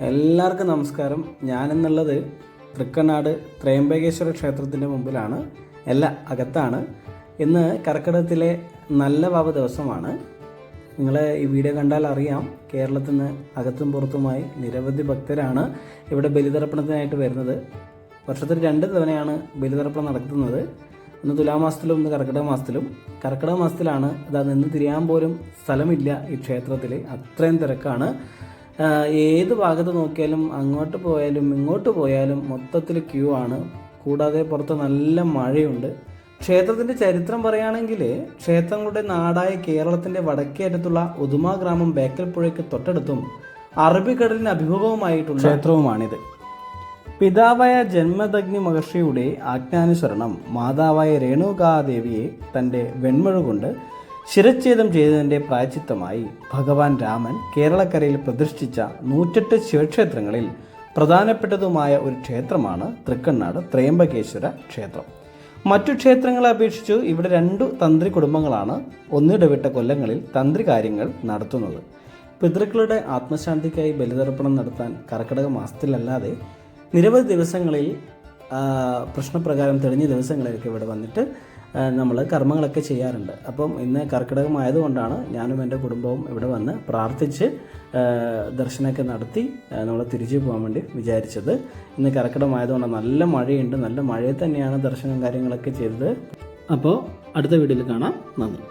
എല്ലാവർക്കും നമസ്കാരം. ഞാനെന്നുള്ളത് തൃക്കണ്ണാട് ത്രയംബകേശ്വര ക്ഷേത്രത്തിന്റെ മുമ്പിലാണ്. അല്ല അകത്താണ്. ഇന്ന് കർക്കിടകത്തിലെ നല്ല വാവ് ദിവസമാണ്. നിങ്ങൾ ഈ വീഡിയോ കണ്ടാൽ അറിയാം കേരളത്തിൽ നിന്ന് അകത്തും പുറത്തുമായി നിരവധി ഭക്തരാണ് ഇവിടെ ബലിതർപ്പണത്തിനായിട്ട് വരുന്നത്. വർഷത്തിൽ രണ്ട് തവണയാണ് ബലിതർപ്പണം നടത്തുന്നത്. ഒന്ന് തുലാമാസത്തിലും ഒന്ന് കർക്കിടക മാസത്തിലും. കർക്കിടക മാസത്തിലാണ് ഇതാ നിന്ന് തിരിയാൻ പോലും സ്ഥലമില്ല ഈ ക്ഷേത്രത്തിൽ അത്രയും തിരക്കാണ്. ഏത് ഭാഗത്ത് നോക്കിയാലും അങ്ങോട്ട് പോയാലും ഇങ്ങോട്ട് പോയാലും മൊത്തത്തിൽ ക്യൂ ആണ്. കൂടാതെ പുറത്ത് നല്ല മഴയുണ്ട്. ക്ഷേത്രത്തിന്റെ ചരിത്രം പറയുകയാണെങ്കിൽ ക്ഷേത്രങ്ങളുടെ നാടായ കേരളത്തിന്റെ വടക്കേ അറ്റത്തുള്ള ഉദുമ ഗ്രാമം ബേക്കൽ പുഴയ്ക്ക് തൊട്ടടുത്തും അറബിക്കടലിന് അഭിമുഖവുമായിട്ടുള്ള ക്ഷേത്രവുമാണിത്. പിതാവായ ജന്മദഗ്നി മഹർഷിയുടെ ആജ്ഞാനുസരണം മാതാവായ രേണുകാദേവിയെ തന്റെ വെൺമഴ കൊണ്ട് ശിരച്ഛേദം ചെയ്തതിന്റെ പ്രായച്ചിത്തമായി ഭഗവാൻ രാമൻ കേരളക്കരയിൽ പ്രതിഷ്ഠിച്ച നൂറ്റെട്ട് ശിവക്ഷേത്രങ്ങളിൽ പ്രധാനപ്പെട്ടതുമായ ഒരു ക്ഷേത്രമാണ് തൃക്കണ്ണാട് ത്രയംബകേശ്വര ക്ഷേത്രം. മറ്റു ക്ഷേത്രങ്ങളെ അപേക്ഷിച്ച് ഇവിടെ രണ്ടു തന്ത്രി കുടുംബങ്ങളാണ് ഒന്നിടവിട്ട കൊല്ലങ്ങളിൽ തന്ത്രി കാര്യങ്ങൾ നടത്തുന്നത്. പിതൃക്കളുടെ ആത്മശാന്തിക്കായി ബലിതർപ്പണം നടത്താൻ കർക്കിടക മാസത്തിലല്ലാതെ നിരവധി ദിവസങ്ങളിൽ പ്രശ്നപ്രകാരം തെളിഞ്ഞ ദിവസങ്ങളിലൊക്കെ ഇവിടെ വന്നിട്ട് നമ്മൾ കർമ്മങ്ങളൊക്കെ ചെയ്യാറുണ്ട്. അപ്പം ഇന്ന് കർക്കിടകമായതുകൊണ്ടാണ് ഞാനും എന്റെ കുടുംബവും ഇവിടെ വന്ന് പ്രാർത്ഥിച്ച് ദർശനമൊക്കെ നടത്തി നമ്മൾ തിരിച്ചു പോകാൻ വേണ്ടി വിചാരിച്ചത്. ഇന്ന് കർക്കിടകമായതുകൊണ്ട് നല്ല മഴയുണ്ട്. നല്ല മഴയിൽ തന്നെയാണ് ദർശനം കാര്യങ്ങളൊക്കെ ചെയ്തത്. അപ്പോൾ അടുത്ത വീഡിയോയിൽ കാണാം. നന്ദി.